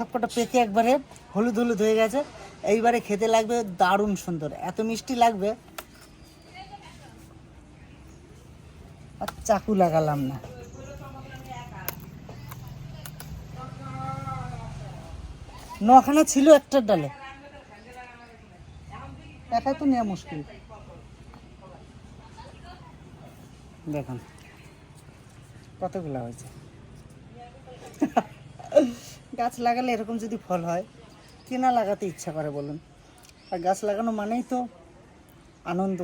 সবকটা পেকে একবারে হলুদ হলুদ হয়ে গেছে। এইবারে খেতে লাগবে দারুণ সুন্দর। এত মিষ্টি লাগবে। আর চাকু লাগালাম না। নখানা ছিল একটা ডালে। একাই তো নেওয়া মুশকিল। দেখুন, কতগুলো হয়েছে। গাছ লাগালে এরকম যদি ফল হয় কে না লাগাতে ইচ্ছা করে বলুন? আর গাছ লাগানো মানেই তো আনন্দ।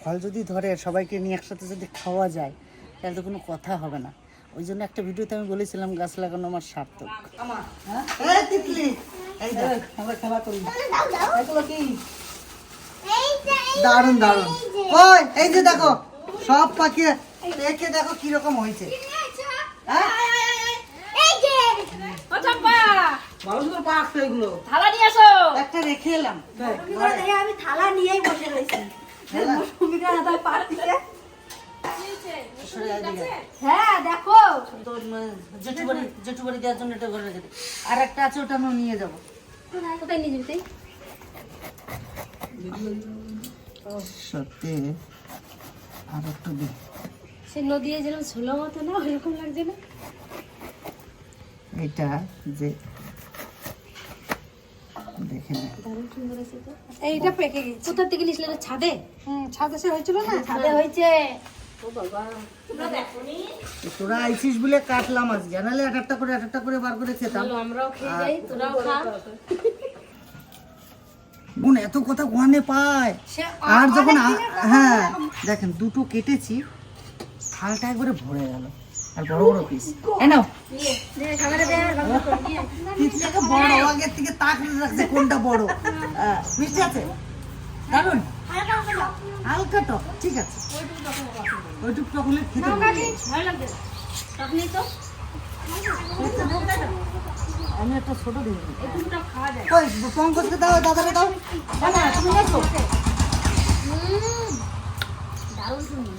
ফল যদি ধরে সবাইকে নিয়ে একসাথে যদি খাওয়া যায় তাহলে তো কোনো কথা হবে না। ওই জন্য একটা ভিডিওতে আমি বলেছিলাম গাছ লাগানো আমার সার্থক। হ্যাঁ? এই তিতলি, এই দেখ, আমরা খেলা করি। এগুলো কি? দারুণ দারুণ ওই এই যে দেখো সব পাখি দেখে দেখো কীরকম হয়েছে। হ্যাঁ? ও চম্পা ভালো করে পাক তো এগুলো। থালা নিয়ে আসো। একটা রেখে এলাম। আমি থালা নিয়েই বসে রয়েছি। ভূমিকা দাদা পার্টিতে সরে আয় এদিকে। হ্যাঁ দেখো। দেওয়ার জন্য এটা ঘরে রেখে আর একটা আছে ওটা আমি নিয়ে যাব। কোথায় নিয়ে যাবি সত্যি? আর একটু দিই সে নদী যেরকম ঝোলো মতো না ওইরকম লাগছে না? এটা যে দেখে নে। দারুণ সুন্দর আছে তো এইটা পেকে গেছে। কোথা থেকে নিয়েছিল এটা? ছাদে? হুম, ছাদে সে হয়েছিল না? ছাদে হয়েছে। তোরা আইসিস বলে কাটলাম আজকে। নাহলে এক একটা করে এক একটা করে বার করে খেতাম। চলো আমরাও খেয়ে যাই তোরাও খা। বোন এত কথা ওখানে পায়। আর যখন হ্যাঁ দেখেন দুটো কেটেছি থালটা একবারে ভরে গেল। আর বড় বড় পিস বড় আগের থেকে তাক রাখছে কোনটা বড়? মিষ্টি আছে? দারুণ হালকা টক ঠিক আছে। ওইটুক খেতে আমি একটা ছোট দিই। একটুটা খাওয়া যায়। ওই পঙ্কজকে দাও দাদারে দাও। না তুমি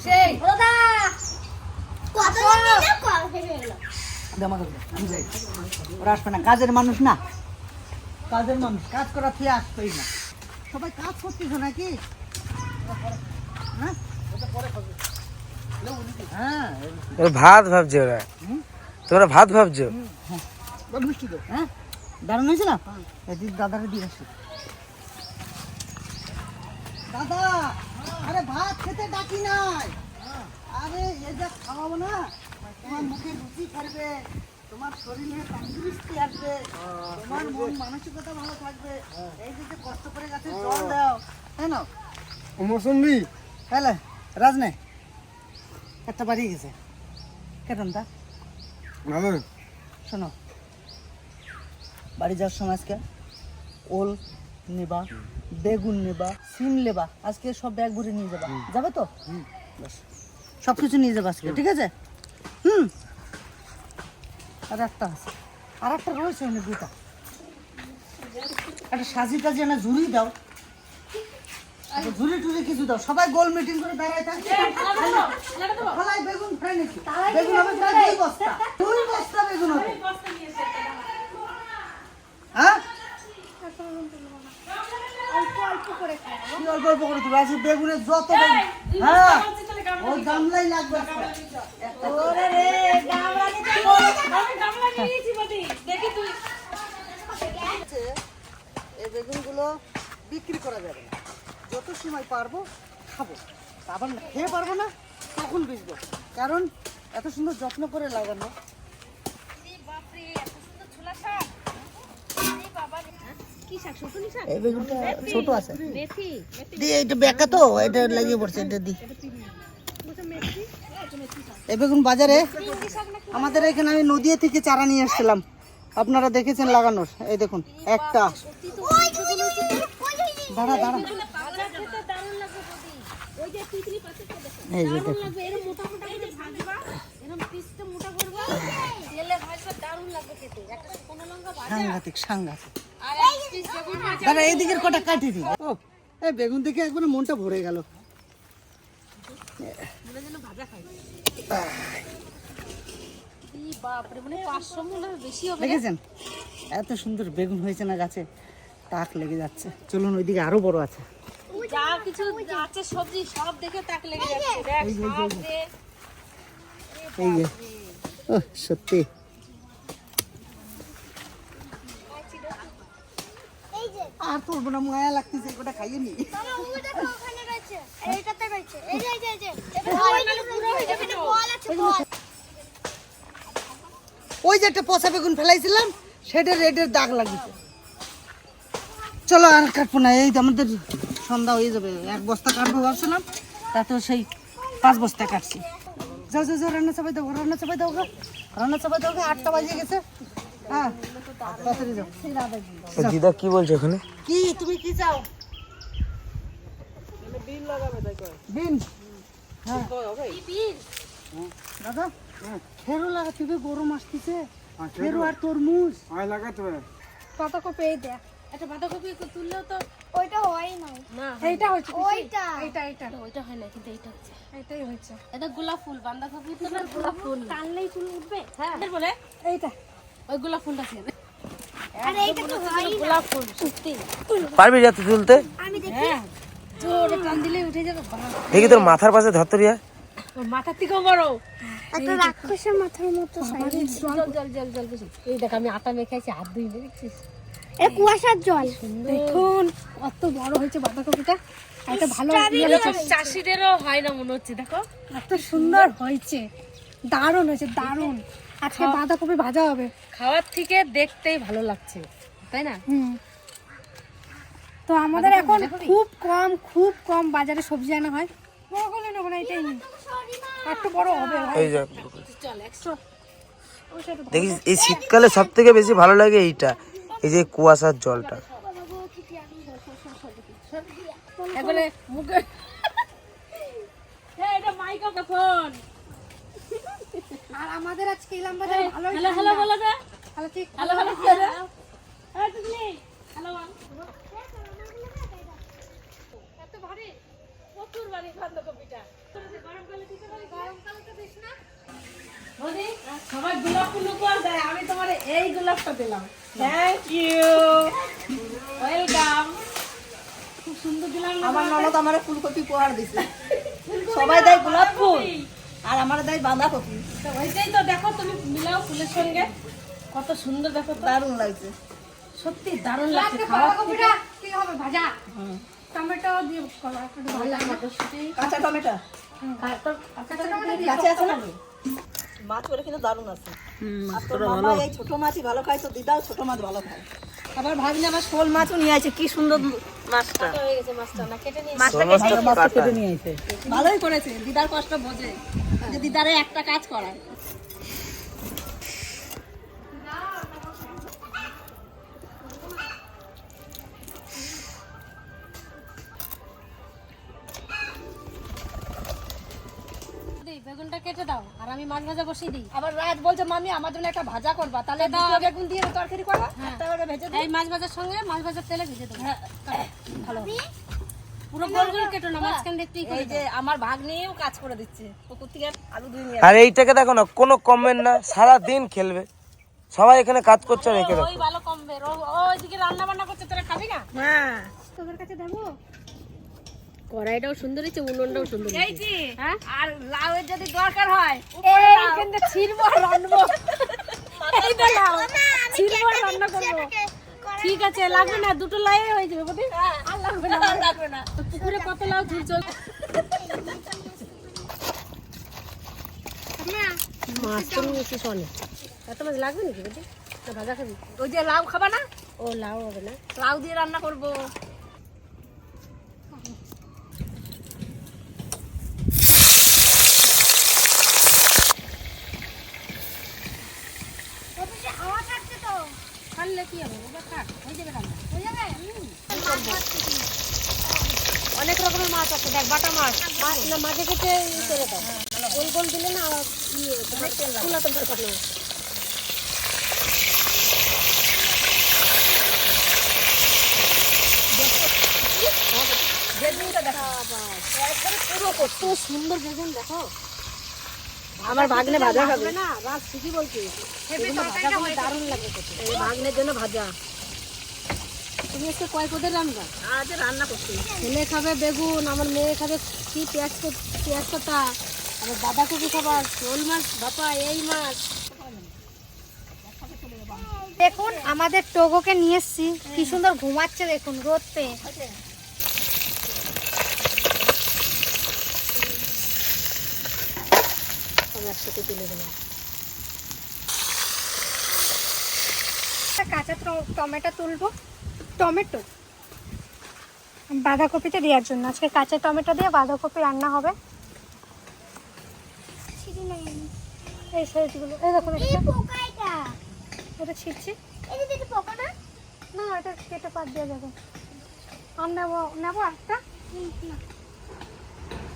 সেই দাদা কত কল ফেলে গেল দে আমাকে দে, কাজের মানুষ না কাজের মানুষ কাজ করা থেকে আসবেই না সবাই কাজ করতেছো নাকি ভাত ভাবছে ওরা। তোমরা ভাত ভাবছ? হ্যাঁ দাদারে দিয়ে দাদা, আরে ভাত খেতে ডাকি নাই। আরে এ যা খাওয়াবো না? তোমার মুখে রুচি থাকবে তোমার শরীরে তন্দুরুস্তি আসবে তোমার মন মানসিকতা ভালো থাকবে। এই যে কষ্ট করে গাছে জল দাও তাই না? মৌসুমি। হ্যালো রাজনে একটা বাড়ি গেছে। কেটন দা ভালো শোনো বাড়ি যাওয়ার সময় আজকে ওল নেবা বেগুন নেবা সিম নেবা আজকে সব ব্যাগ ভরে নিয়ে যাবা। যাবে তো? সব কিছু নিয়ে যাবে আজকে ঠিক আছে? হুম। আর একটা আছে। আর একটা রয়েছে এনে দুটা একটা সাজি টাজি এনে ঝুড়ি দাও। ঝুড়ি টুড়ি কিছু দাও। সবাই গোল মিটিং করে দাঁড়ায় থাকবে ফলাই বেগুন ফ্রাই নাকি? বেগুন হবে প্রায় দুই বস্তা। দুই বস্তা বেগুন হবে। হ্যাঁ? কি অল্প অল্প করে তুলো আজকে বেগুনের যত বেগুন হ্যাঁ। ওই গামলাই লাগবে। ওরে রে গামলা নিতে আমি গামলা নিয়ে নিয়েছি বটি দেখি তুই। এই বেগুনগুলো বিক্রি করা যাবে না। যত সময় পারব খাব। আবার খেয়ে পারব না তখন বেচবো। কারণ এত সুন্দর যত্ন করে লাগানো। বেগুনটা ছোট আছে। মেথি দি এটা বেকা তো এটা লাগিয়ে পড়ছে এটা দি। এই বেগুন বাজারে আমাদের এখানে আমি নদিয়া থেকে চারা নিয়ে এসেছিলাম। আপনারা দেখেছেন লাগানোর। এই দেখুন, একটা। দাঁড়া দাঁড়া। সাংঘাতিক কটা কাটি দিই। বেগুন দেখে একবার মনটা ভরে গেল। মানে 500 মূলের বেশি হবে দেখেছেন? এত সুন্দর বেগুন হয়েছে না গাছে? টাক লেগে যাচ্ছে। চলুন ওইদিকে আরও বড় আছে। যা কিছু আছে সবজি সব দেখে তাক লেগে যাচ্ছে। দেখ শাক দে। এই যে। ও সত্যি। আর তোর না মায়া লাগতেছে ওটা খাইয়ে নি। এইটাতে রয়েছে। এই যে এই যে। ওই যে একটা পচা বেগুন ফেলাইছিলাম সেটা রেডের দাগ লাগিয়েছে চলো আর কাটবো না এই তো আমাদের সন্ধ্যা হয়ে যাবে। এক বস্তা কাটবো ভাবছিলাম তাতে সেই পাঁচ বস্তা কাটছি। যাও যাও যাও রান্না চাপাই দাও রান্না চাপাই দাও রান্না চাপাই দাও আটটা বাজে গেছে। হ্যাঁ দিদা কি বলছো ওখানে? কি তুমি কি চাও? বিন হ্যাঁ দাদা ফেরো লাগাতে হবে গরম আসতেছে ফেরো আর তরমুজ। পাতাকপি এই দেখ। একটা বাঁধাকপি তুললেও তো ওইটা হয় না। না এইটা হচ্ছে ওইটা। এটা এটা ওইটা হয় না কিন্তু এইটা হচ্ছে। এটাই হচ্ছে। এটা গোলাপ ফুল বাঁধাকপি তো না গোলাপ ফুল। টানলেই চুল উঠবে। হ্যাঁ। বলে? এইটা। ওই গোলাপ ফুলটা ছিল আরে এইটা তো হয় গোলাপ ফুল। সত্যি। পারবি যাতে তুলতে? আমি দেখি। দেখি তোর মাথার পাশে ধরতরিয়া ওর মাথার থেকেও বড়। একটা রাক্ষসের মাথার মতো জল জল জল জল জল এই দেখ আমি আটা মেখে আছি হাত ধুই দেখছিস? এ কুয়াশার জল। দেখুন। কত বড় হয়েছে বাঁধাকপিটা। এটা ভালো চাষিদেরও হয় না মনে হচ্ছে দেখো। এত সুন্দর হয়েছে। দারুণ হয়েছে দারুণ। আজকে বাঁধাকপি ভাজা হবে। খাওয়ার থেকে দেখতেই ভালো লাগছে তাই না? হুম। তো আমাদের এখন খুব কম খুব কম বাজারে সবজি আনা হয়। নেব না এটাই আর একটু বড় হবে এই যে দেখিস এই শীতকালে সব থেকে বেশি ভালো লাগে এইটা এই যে কুয়াশার জলটা। হ্যাঁ আর আমাদের আজকে ইলাম বাজারে ভালো হ্যালো হ্যালো বলো দে ঠিক হ্যালো হ্যালো বলো দে হ্যাঁ তুমি হ্যালো এত ভারী প্রচুর বাঁধাকপিটা গরমকালে দিতে পারি গরমকালে তো দিস না। সবাই গোলাপ ফুল উপহার দেয় আমি তোমার এই গোলাপটা দিলাম থ্যাংক ইউ ওয়েলকাম খুব সুন্দর দিলাম আমার ননদ আমার ফুলকপি দিছে। সবাই দেয় গোলাপ ফুল। আর আমার দেয় বাঁধাকপি। তো ওইটাই তো দেখো তুমি মিলাও ফুলের সঙ্গে। কত সুন্দর দেখো দারুণ লাগছে। সত্যি দারুণ লাগছে খাওয়া বাঁধাকপিটা কি হবে ভাজা? টমেটো দিয়ে করো একটু ভালো লাগবে কাঁচা টমেটো? কাঁচা টমেটো দিয়ে কাছে আছে না মাছ করে কিন্তু দারুণ আছে। আর তোর মামা এই ছোট মাছই ভালো খায় তো দিদাও ছোট মাছ ভালো খায়। আবার ভাবি আবার শোল মাছও নিয়ে আছে কি সুন্দর মাছটা। হয়ে গেছে মাছটা কেটে নিয়ে ভালোই করেছে দিদার কষ্ট বোঝে। দিদারে একটা কাজ করায়। বেগুনটা কেটে দাও আর আমি মাছ ভাজা বসিয়ে দিই। আবার রাত বলছে মামি আমার জন্য একটা ভাজা করবা তাহলে দুটো বেগুন দিয়ে তরকারি করবা একটা করে ভেজে এই মাছ ভাজার সঙ্গে মাছ ভাজার তেলে ভেজে দেবো। ভালো পুরো গোল গোল কেটো না মাঝখান এই যে আমার ভাগ নিয়েও কাজ করে দিচ্ছে পুকুর থেকে আলু ধুয়ে আর এইটাকে দেখো না কোনো কমেন্ট না সারা দিন খেলবে। সবাই এখানে কাজ করছে ওই ভালো কমবে। ওইদিকে রান্না বান্না করছে তোরা খাবি না? হ্যাঁ। তোদের কাছে দেবো? কড়াইটাও সুন্দর হয়েছে উনুনটাও সুন্দর হয়েছে। হ্যাঁ? আর লাউয়ের যদি দরকার হয় আর রান্নবো। এইটা লাও ছিড়বো আর রান্না করব। ঠিক আছে লাগবে না দুটো লাই হয়ে যাবে বুঝলি আর লাগবে না আর লাগবে না। তো পুকুরে কত লাউ ঝুলছে মাছ তো নিয়েছিস অনেক। এত মাছ লাগবে নাকি বুঝলি ভাজা খাবি? ওই যে লাউ খাবা না? ও লাউ হবে না। লাউ দিয়ে রান্না করব অফিসে আওয়াজ আসছে তো খাললে কি হবে ওটা থাক হয়ে যাবে রান্না হয়ে যাবে অনেক রকমের মাছ আছে দেখ বাটা মাছ মাছ না মাঝে কেটে ই করে দাও গোল গোল দিলে না ইয়ে খোলা তোমার কথা বেগুনটা দেখা কত সুন্দর বেগুন দেখো আমার ভাগ্নে ভাজা খাবে না রাত ঠিকই বলছি তরকারিটা হয়ে দারুণ লাগবে খেতে। এই ভাগ্নের জন্য ভাজা তুমি আজকে কয় পদের রান্না? আজ রান্না করছি। ছেলে খাবে বেগুন আমার মেয়ে খাবে কি পেঁয়াজ পেঁয়াজ পাতা আমার দাদা কুকু খাবার? শোল মাছ? বাপা এই মাছ। দেখুন আমাদের টোগোকে নিয়ে এসছি। কি সুন্দর ঘুমাচ্ছে দেখুন রোদ পেয়ে একসাথে তুলে দিলাম। কাঁচা টমেটো তুলবো। টমেটো। বাঁধাকপিতে দেওয়ার জন্য। আজকে কাঁচা টমেটো দিয়ে বাঁধাকপি রান্না হবে। এই দেখুন এটা। ছিটছি না? না এটা কেটে পাত দেওয়া যাবে আর নেব নেব একটা?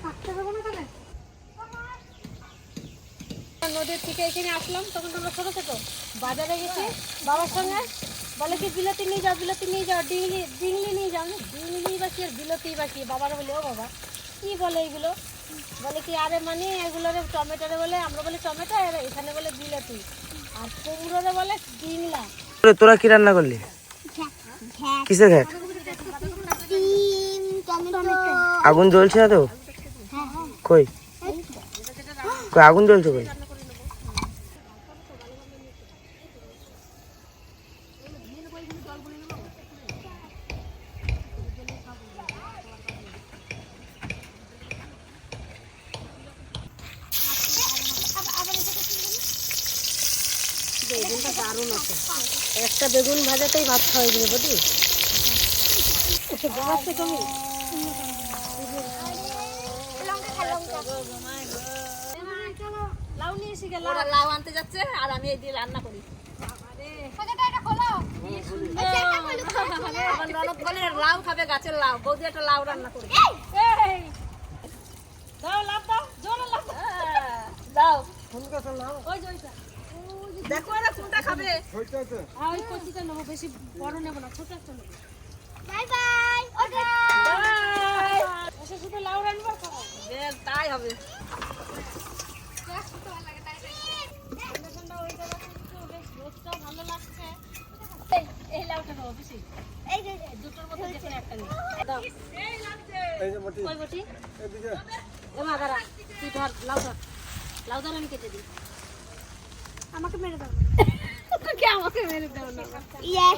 একটা দেবো না তাহলে? নদীর থেকে এখানে আসলাম তখন তোমরা ছোটো ছোটো বাজারে গেছি বাবার সঙ্গে। বলে কি বিলাতি নিয়ে যাও বিলাতি নিয়ে যাও ডিংলি ডিংলি নিয়ে যাও না? ডিংলি বা কি আর বিলাতি বা কি? বাবার বলে ও বাবা কি বলে এগুলো? বলে কি আরে মানে এগুলোরে টমেটোরে বলে আমরা বলি টমেটো আর এখানে বলে বিলাতি। আর কুমড়োরে বলে ডিংলা তোরা কি রান্না করলি? কিসের ঘ্যাট? আগুন জ্বলছে না তো? কই? কই আগুন জ্বলছে কই? বেগুনটা দারুণ আছে একটা বেগুন ভাজাতেই ভাত খাওয়াই দিবে বুঝলি তুমি লাউ নিয়ে এসে গেল লাউ আনতে যাচ্ছে আর আমি এই দিয়ে রান্না করি। আমার ননদ বলে লাউ খাবে গাছের লাউ বৌদি একটা লাউ রান্না করি দাও লাউ দাও জোরে দাও ওই যে ওইটা। দেখো এরা কোনটা খাবে? আর ওই কচিটা নেব বেশি বড় নেব না ছোট একটা নেব। বাই বাই ওটা বাই। এসে শুধু লাউ রান্না খাব? বেশ, তাই হবে। এই- এই লাউটা খাব বেশি। এই যে যে। দুটোর মধ্যে যে কোনো একটা নিই দাও। কই বটি? এ মা দাঁড়া। তুই ধর লাউ ধর। লাউ ধর আমি কেটে দিই। আমাকে মেরে দাও তোকে আমাকে মেরে দাও না। ইয়ে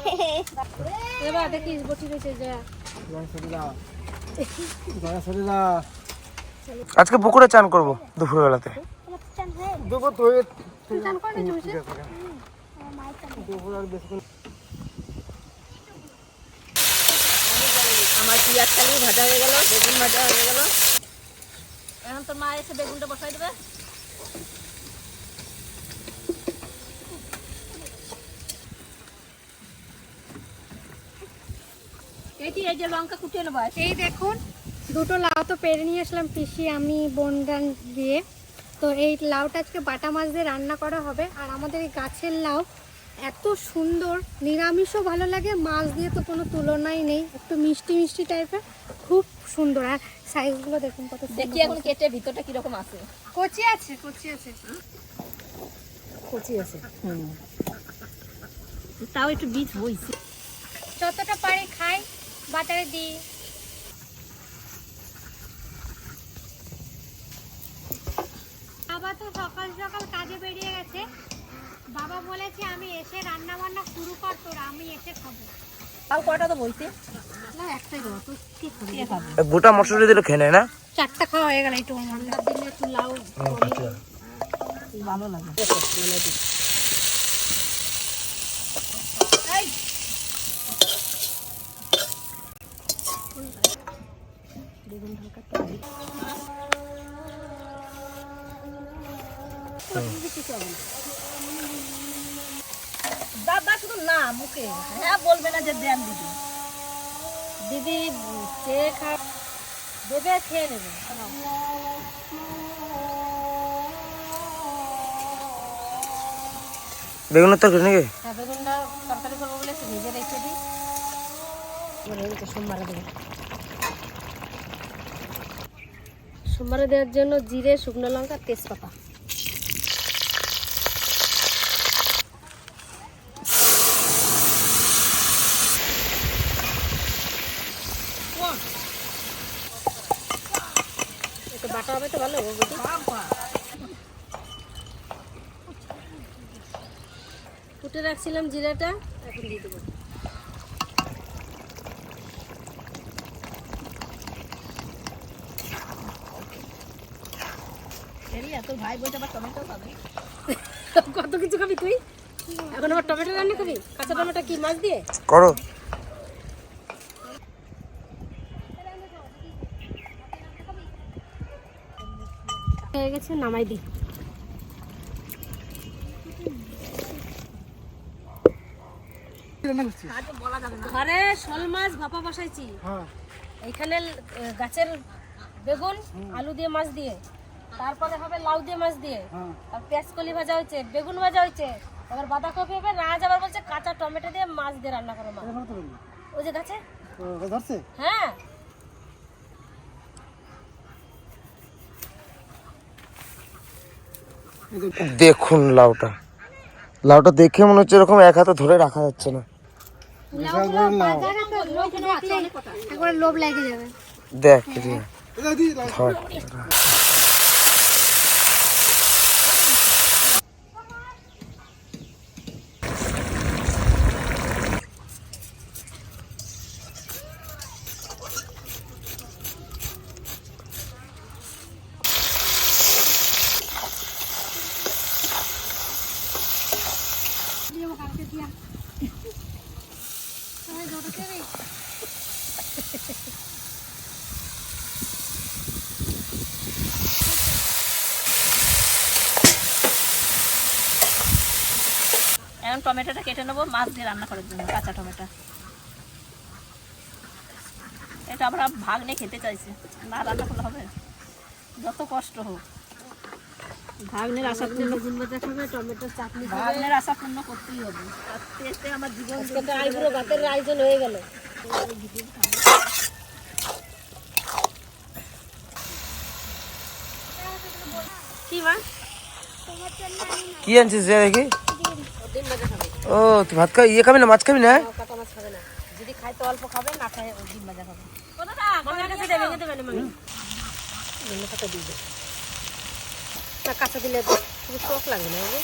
এবার দেখিস বটি রয়েছে যা আজকে পুকুরে চান করব দুপুরবেলাতে। হয়ে তুই চান করে আমার পিঁয়াজ কালি ভাজা হয়ে গেল বেগুন ভাজা হয়ে গেল। এখন তো মা এসে বেগুনটা বসাই দেবে। এইটি এই যে লঙ্কা কুটিয়ে নেব? এই দেখুন দুটো লাউ তো পেরে নিয়ে আসলাম পিসি আমি বনরান দিয়ে। তো এই লাউটা আজকে বাটা মাছ দিয়ে রান্না করা হবে। আর আমাদের এই গাছের লাউ এত সুন্দর নিরামিষও ভালো লাগে মাছ দিয়ে তো কোনো তুলনাই নেই একটু মিষ্টি মিষ্টি টাইপের খুব সুন্দর। আর সাইজগুলো দেখুন কত দেখি এখন কেটে ভিতরটা কীরকম আছে। কচি আছে কচি আছে। কচি আছে তাও একটু বীজ হইছে। যতটা পারি বাজারে দিই বাবা তো সকাল সকাল কাজে বেরিয়ে গেছে। বাবা বলেছে আমি এসে রান্না বান্না শুরু কর তোর আমি এসে খাব। তাও কয়টা তো বইছে না একটাই দেবো তুই কি খাবি? গোটা মশলা দিলে খেয়ে নেয় না? চারটা খাওয়া হয়ে গেল একটু ঠান্ডার দিনে একটু লাউ ভালো লাগে। দাদা শুধু না মুখে। হ্যাঁ বলবে না যে দেন দিদি। দিদি চেয়ে খা দেবে খেয়ে নেবে। বেগুনের তরকারি নাকি? হ্যাঁ বেগুনটা তরকারি করব বলে ভেজে রেখে দিই। তো সোমবারে দেবো। সোমবারে দেওয়ার জন্য জিরে, শুকনো লঙ্কা, তেজপাতা। বাটা হবে তো, ভালো রাখছিলাম জিরাটা, এখন দিয়ে দেবো। কত কিছু খাবি তুই? এখন আবার টমেটো রান্না খাবি? কাঁচা টমেটো কি মাছ দিয়ে? করো। হয়ে গেছে নামাই দি। ঘরে শোল মাছ ভাপা বসাইছি। হ্যাঁ। এইখানে গাছের বেগুন আলু দিয়ে মাছ দিয়ে। তারপরে হবে লাউ দিয়ে মাছ দিয়ে। হ্যাঁ। আর পেঁয়াজ কলি ভাজা হয়েছে বেগুন ভাজা হয়েছে আবার বাঁধাকপি হবে রাজ আবার বলছে কাঁচা টমেটো দিয়ে মাছ দিয়ে রান্না করো মা। ওই যে গাছে? ধরছে? হ্যাঁ। দেখুন লাউটা। লাউটা দেখে মনে হচ্ছে এরকম এক হাতে ধরে রাখা যাচ্ছে না। দেখ রিয়া ধর এখন টমেটোটা কেটে নেব মাছ দিয়ে রান্না করার জন্য কাঁচা টমেটো। এটা আমরা ভাগ নিয়ে খেতে চাইছি। না রান্না করলে হবে। যত কষ্ট হোক। ভাগ্নের আশা পূর্ণ বেগুন ভাজা খাবে টমেটোর চাটনি খাবে আশা পূর্ণ করতেই হবে। আমার জীবন আজকে আইবুড়ো ভাতের আয়োজন হয়ে গেল। কি মা? কি আনছিস দেখি? ও তুই ভাত খাবি ইয়ে খাবি না মাছ খাবি না ও কাটা মাছ খাবে না যদি খায় তো অল্প খাবে না খায় ও ডিম ভাজা খাবে মামির কাছে দেবে ভেঙে দেবে না মামি অন্য পাতা দিয়ে দেবে না কাঁচা দিলে তো খুব টক লাগবে না বাবু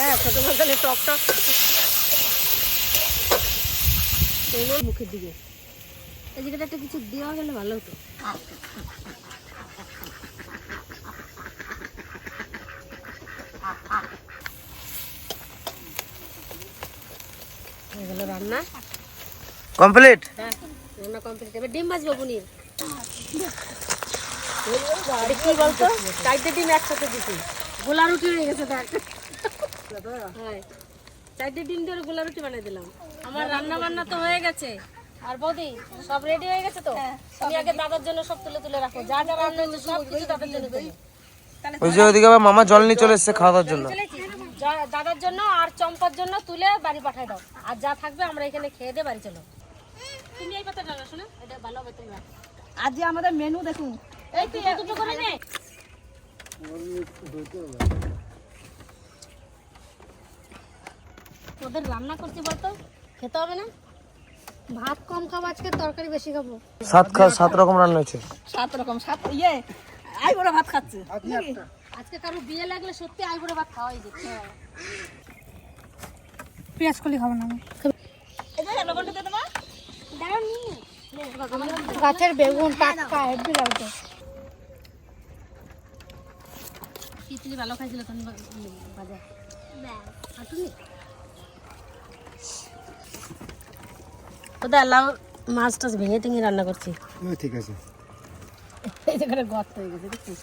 হ্যাঁ ছোট টক টক। মুখের দিকে। এই জায়গাটা একটা কিছু দেওয়া গেলে ভালো হতো। রান্না। কমপ্লিট? হ্যাঁ রান্না কমপ্লিট। এবার ডিম ভাজবো পনির। কি বলতো? চারটে ডিম একসাথে দিছি। গোলা রুটি হয়ে গেছে দেখ। চারটে ডিম দিয়ে গোলা রুটি বানিয়ে দিলাম। আমার রান্না বান্না তো হয়ে গেছে। আর বৌদি সব রেডি হয়ে গেছে তো? তুমি আগে দাদার জন্য সব তুলে তুলে রাখো। যা যা রান্না হয়েছে সব কিছু দাদার জন্য ওই যে ওদিকে আবার মামা জল নিয়ে চলে এসছে খাওয়া দাওয়ার জন্য। দাদার জন্য আর চম্পার জন্য তুলে বাড়ি পাঠাই দাও। আর যা থাকবে আমরা এখানে খেয়ে দিয়ে বাড়ি চলো। তুমি এই রাখো না এটা ভালো হবে তুমি রাখো। আজ যে আমাদের মেনু দেখুন। এই তুই এতটুকু করে নে তোদের রান্না করছি বলতো? খেতে হবে না? ভাত কম খাব আজকে তরকারি বেশি খাব। সাত খা সাত রকম রান্না হয়েছে। সাত রকম সাত ইয়ে আই বড় ভাত খাচ্ছে। আজকে কারও বিয়ে লাগলে সত্যি আইবুড়ো ভাত খাওয়াই যেত। পেঁয়াজ কলি খাব না আমি। এই যে লবণটা দিয়ে দেবো। গাছের বেগুন টাটকা হেভি লাগবে ভালো খাইছিল তখন বাজার। আর তুমি? কোথায় লাউ মাছ টাছ ভেঙে টেঙে রান্না করছি। ঠিক আছে। এই জায়গাটা গর্ত হয়ে গেছে দেখছিস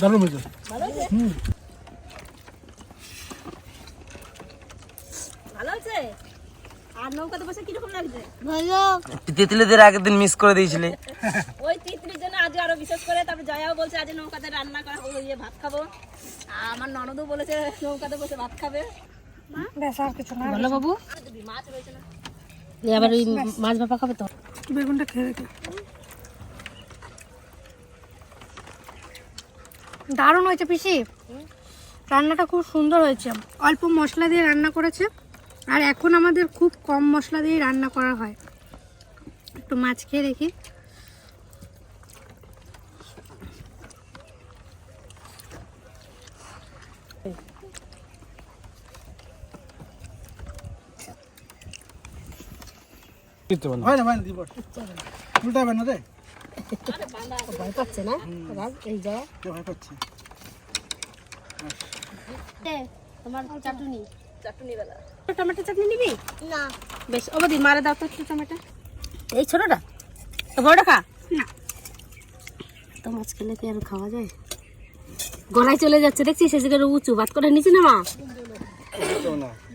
দারুণ হয়েছে। তেঁতুলিদের আগের দিন মিস করে দিয়েছিলে ওই তিতলির জন্য আজ আরও বিশেষ জয়াও বলছে আজ নৌকাতে রান্না করা হলো ইয়ে ভাত খাব। আর আমার ননদও বলেছে নৌকাতে বসে ভাত খাবে। বাবু। মাছ রয়েছে না। আবার ওই মাছ ভাপা খাবে তো? বেগুনটা খেয়ে দারুণ হয়েছে পিসি। রান্নাটা খুব সুন্দর হয়েছে। অল্প মশলা দিয়ে রান্না করেছে। আর এখন আমাদের খুব কম মশলা দিয়ে রান্না করা হয়। একটু মাছ খেয়ে দেখি। না। রে। ভয় পাচ্ছে না? এই যায় ভয় পাচ্ছে? তোমার চাটুনি। চাটনি বেলা টমেটো চাটনি নিবি? না। বেশ অবধি মারে দাও তো একটু টমেটো। এই ছোটটা। তো বড়টা খা। না। তো মাছ খেলে কি আর খাওয়া যায়? গলায় চলে যাচ্ছে দেখছিস? সে জায়গায় উঁচু। ভাত করে নিচে না মা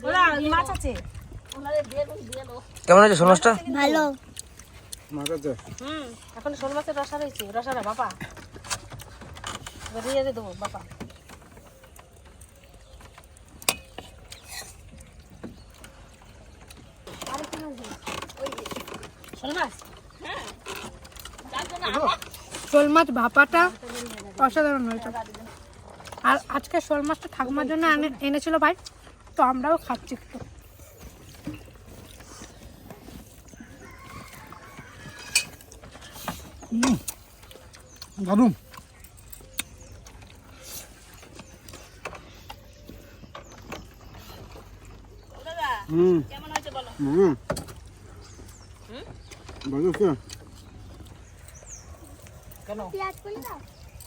ওরা মাছ আছে কেমন আছে শোল মাছটা ভালো এখন শোল মাছের রসা রয়েছে। রসাটা বাবা বেরিয়ে দেবো বাবা শোল মাছ? শোল মাছ ভাপাটা অসাধারণ হয়েছে। আর আজকে শোল মাছটা ঠাকুমার জন্য এনে- এনেছিল ভাই তো আমরাও খাচ্ছি একটু। দারুণ হুম হুম। ভালো আছে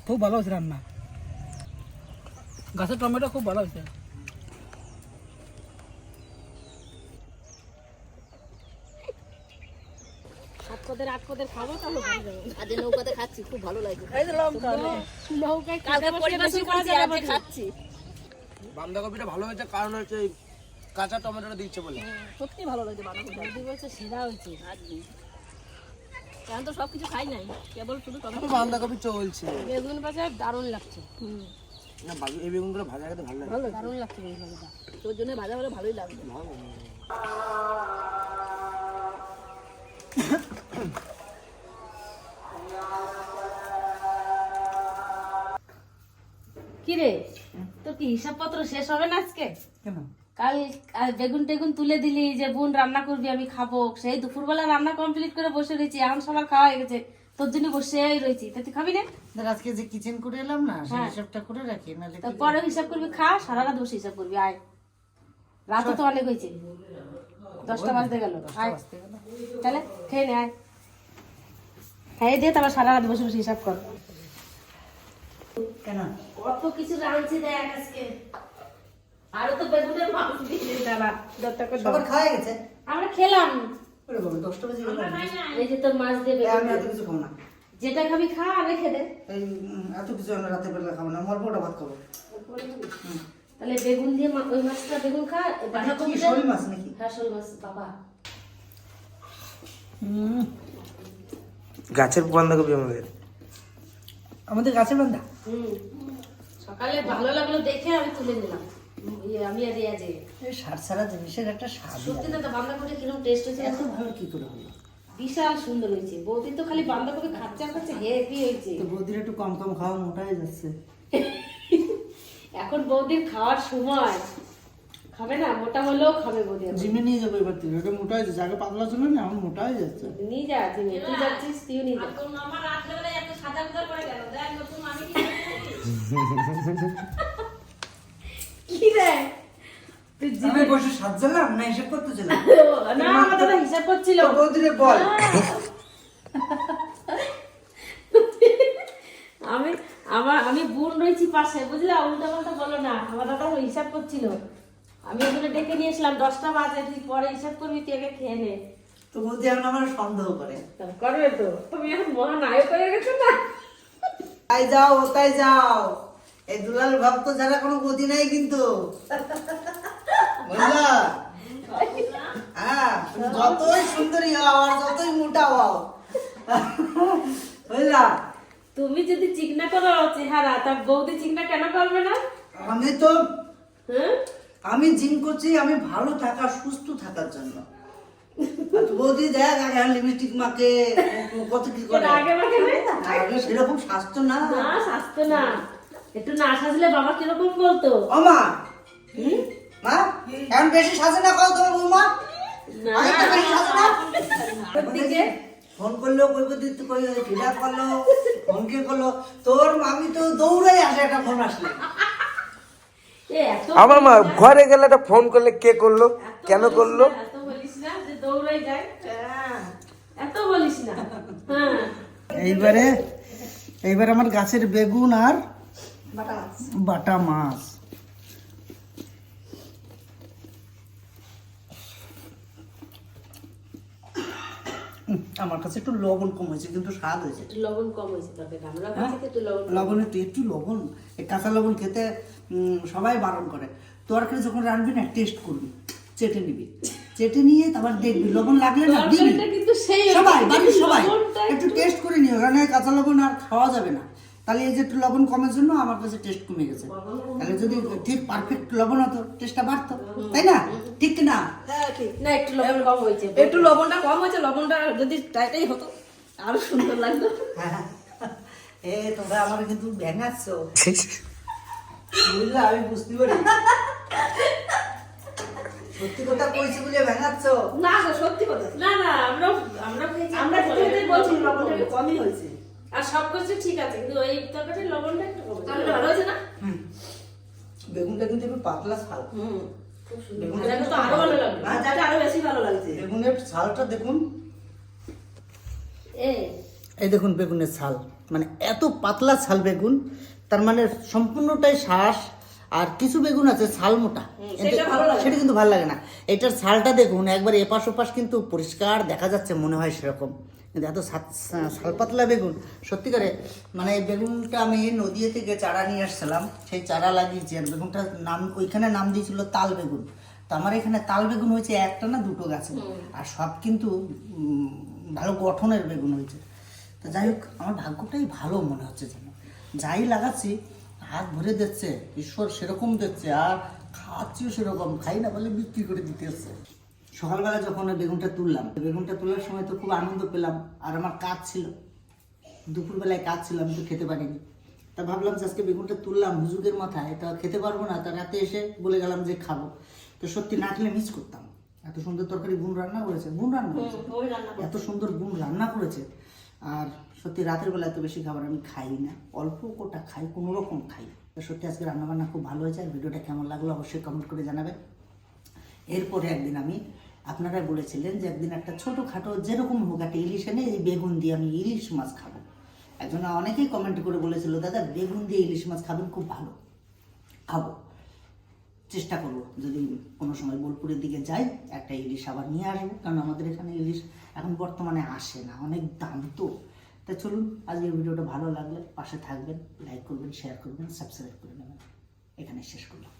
খুব ভালো হয়েছে রান্না। গাছের টমেটো খুব ভালো হয়েছে। আট আট পদের খাব তাহলে ভালো যাবে। আজ নৌকাতে খাচ্ছি খুব ভালো লাগে। নৌকায় কালকে পরিবেশন করেছি আজকে খাচ্ছি। বাঁধাকপিটা ভালো হয়েছে কারণ হচ্ছে এই কাঁচা টমেটোটা দিচ্ছে বলে। সত্যি ভালো লাগছে বলছে সেরা হয়েছে। আজকে। এখন তো সব কিছু খাই নাই কেবল শুধু টমেটো। বাঁধাকপি চলছে। বেগুন ভাজা দারুণ লাগছে। না বাকি এই বেগুনগুলো ভাজা খেতে ভালো লাগে। দারুণ লাগছে বেগুন ভাজাটা। তোর জন্য ভাজা হলে ভালোই লাগবে। কি রে তোর কি হিসাবপত্র শেষ হবে না আজকে? কেন? কাল বেগুন টেগুন তুলে দিলি যে বোন রান্না করবি আমি খাব। সেই দুপুরবেলা রান্না কমপ্লিট করে বসে রয়েছি। এখন সবার খাওয়া হয়ে গেছে। তোর জন্য বসেই রয়েছি। তা তুই খাবি না? আজকে যে কিচেন করে এলাম না সেই হিসাবটা করে রাখি নাহলে পরে হিসাব করবি খা সারা রাত বসে হিসাব করবি আয়। রাতও তো অনেক হয়েছে। দশটা বাজতে গেল। আয়। তাহলে খেয়ে নে আয়। খাইয়ে দিয়ে তারপর সারা রাত বসে বসে হিসাব কর। কেন? কত কিছু রাঁধছি দেখ আজকে। আরও তো বেগুনের মাংস দিয়ে দাঁড়া দরটা করে সবার খাওয়া গেছে? আমরা খেলাম। দশটা বেজে এই যে তোর মাছ আমি কিছু খাব না। যেটা খাবি খা আর রেখে দে। এই এত কিছু আমরা রাতের বেলা খাব না অল্প ভাত খাব। তাহলে বেগুন দিয়ে মা- ওই মাছটা বেগুন খা বাঁধাকপি দে। শোল মাছ নাকি? হ্যাঁ শোল মাছ বাবা। গাছের বাঁধাকপি আমাদের। আমাদের গাছে বান্ধা? হুম। সকালে ভালো লাগল দেখে আমি তুলে নিলাম। ইয়ে, আমি আর রিয়া যে সার সারা জিনিসের একটা স্বাদ সত্যি তো বাঁধাকপি কীরকম টেস্ট হয়েছে? এত ভালো কি করে হলো? বিশাল সুন্দর হয়েছে। বৌদি তো খালি বাঁধাকপি খাচ্ছে আর খাচ্ছে হেভি হয়েছে। তো বৌদির একটু কম কম খাওয়া মোটা হয়ে যাচ্ছে। এখন বৌদির খাওয়ার সময়। খাবে না? মোটা হলেও খাবে বৌদি জিমে নিয়ে যাব এবার থেকে। ওটা মোটা হয়ে যাচ্ছে। আগে পাতলা ছিল না এখন মোটা হয়ে যাচ্ছে। নিয়ে যা তুমি তুই যাচ্ছিস তুইও নিয়ে যা। আমার রাত্রেবেলায় এত সাদা করে গেল। দেখ নতুন আমি কি রে? তুই আমি বসে সাজলাম না হিসাব করতেছিলাম না আমার দাদা হিসাব করছিল। বৌদিরে বল। আমি আমার আমি বোন রয়েছি পাশে বুঝলে? উল্টা পাল্টা বলো না। আমার দাদা হিসাব করছিল। আমি ওখানে ডেকে নিয়ে এসলাম দশটা বাজে। তুই পরে হিসাব করবি তুই আগে খেয়ে নে। তো বৌদি এখন আমার সন্দেহ করে। করবে তো। তুমি এখন মহানায়ক হয়ে গেছো না? তাই যাও তাই যাও। এই দুলাল ভক্ত যারা কোনো গতি নাই কিন্তু। হ্যাঁ যতই সুন্দরী হও আর যতই মোটা হও। বুঝলা তুমি যদি চিকনা করো চেহারা তা বৌদি চিকনা কেন করবে না? আমি তো হ্যাঁ? আমি জিম করছি আমি ভালো থাকা সুস্থ থাকার জন্য। বৌদি দেখ আগে লিপস্টিক মাকে কত কি করে? আগে মাকে আগে সেরকম স্বাস্থ্য না। না স্বাস্থ্য না। একটু না সাজলে বাবা কীরকম বলতো? ও মা! মা এখন বেশি সাজে না কও তোমার বৌমা। আগে তো বেশি সাজে না দিকে ফোন করল কই দিতে কই ফিডা করল ফোন কে করল? তোর মামি তো দৌড়াই আসে একটা ফোন আসলে। আমার মা ঘরে গেলে একটা ফোন করলে কে করল? কেন করল? এত বলিস না যে দৌড়াই যায়। এত বলিস না। হ্যাঁ। এইবারে এইবার আমার গাছের বেগুন আর বাটা মাছ। আমার কাছে একটু লবণ কম হয়েছে কিন্তু স্বাদ হয়েছে। লবণ কম হয়েছে তবে আমরা হ্যাঁ? কাছে একটু লবণ লবণ একটু একটু লবণ। এই কাঁচা লবণ খেতে উম, সবাই বারণ করে। তরকারি যখন রাঁধবি না টেস্ট করবি। চেটে নিবি। চেটে নিয়ে তারপর দেখবি লবণ লাগলে না দিবি। তরকারিটা কিন্তু সেই সবাই সবাই একটু টেস্ট করে নিও। কারণ কাঁচা লবণ আর খাওয়া যাবে না। তাহলে এই যে একটু লবণ কমের জন্য আমার কাছে টেস্ট কমে গেছে। তাহলে যদি ঠিক পারফেক্ট লবণ হতো টেস্টটা বাড়তো তাই না? ঠিক না? হ্যাঁ ঠিক। না একটু লবণ কম হয়েছে। একটু লবণটা কম হয়েছে লবণটা যদি টাইটাই হতো আরও সুন্দর লাগতো। এ তোমরা আমার কিন্তু ভেঙাচ্ছ বুঝলা আমি বুঝতে পারি। সত্যি কথা কইছি বলে ভেঙাচ্ছ না সত্যি কথা। না না আমরা আমরা আমরা বলছি লবণটা কমই হয়েছে। আর সব কিছু ঠিক আছে কিন্তু ওই তরকারির লবণটা একটু কম তাহলে ভালো হয়েছে না? বেগুনটা কিন্তু একটু পাতলা ছাল হুম তো আরও ভালো লাগবে আর আরও বেশি ভালো লাগছে। বেগুনের ছালটা দেখুন। এই। দেখুন বেগুনের ছাল মানে এত পাতলা ছাল বেগুন তার মানে সম্পূর্ণটাই শ্বাস আর কিছু বেগুন আছে ছাল মোটা। সেটা ভালো লাগে। সেটা কিন্তু ভালো লাগে না। এটার ছালটা দেখুন একবার এপাশ ওপাশ কিন্তু পরিষ্কার দেখা যাচ্ছে মনে হয় সেরকম। কিন্তু এত সা- ছাল পাতলা বেগুন সত্যিকারে মানে এই বেগুনটা আমি নদী থেকে চারা নিয়ে আসছিলাম সেই চারা লাগিয়েছি আর বেগুনটার নাম ওইখানে নাম দিয়েছিল তাল বেগুন। তো আমার এখানে তাল বেগুন হয়েছে একটা না দুটো গাছে। আর সব কিন্তু ভালো গঠনের বেগুন হয়েছে। তো যাই হোক আমার ভাগ্যটাই ভালো মনে হচ্ছে যেন। যাই লাগাচ্ছি হাত ভরে দিচ্ছে ঈশ্বর সেরকম দিচ্ছে আর খাচ্ছিও সেরকম খাই না বলে বিক্রি করে দিতে হচ্ছে সকালবেলা যখন ওই বেগুনটা তুললাম বেগুনটা তোলার সময় তো খুব আনন্দ পেলাম আর আমার কাজ ছিল। দুপুরবেলায় কাজ ছিল আমি তো খেতে পারিনি। তা ভাবলাম যে আজকে বেগুনটা তুললাম হুজুকের মাথায় তা খেতে পারব না তা রাতে এসে বলে গেলাম যে খাব। তো সত্যি না খেলে মিস করতাম। এত সুন্দর তরকারি গুণ রান্না করেছে গুণ রান্না করেছে। এত সুন্দর গুণ রান্না করেছে। আর সত্যি রাতের বেলা এত বেশি খাবার আমি খাই না। অল্প কোটা খাই কোনো রকম খাই তো সত্যি আজকে রান্নাবান্না খুব ভালো হয়েছে আর ভিডিওটা কেমন লাগল অবশ্যই কমেন্ট করে জানাবেন। এরপরে একদিন আমি আপনারা বলেছিলেন যে একদিন একটা ছোটো খাটো যেরকম হোক একটা ইলিশ এনে এই বেগুন দিয়ে আমি ইলিশ মাছ খাব। একজন অনেকেই কমেন্ট করে বলেছিল, দাদা, বেগুন দিয়ে ইলিশ মাছ খাবেন, খুব ভালো। খাব। চেষ্টা করব। যদি কোনো সময় বোলপুরের দিকে যাই, একটা ইলিশ আবার নিয়ে আসব। কারণ আমাদের এখানে ইলিশ এখন বর্তমানে আসে না, অনেক দাম তো। তা চলুন, আজকের ভিডিওটা ভালো লাগলে পাশে থাকবেন লাইক করবেন শেয়ার করবেন সাবস্ক্রাইব করে নেবেন। এখানে শেষ করলাম।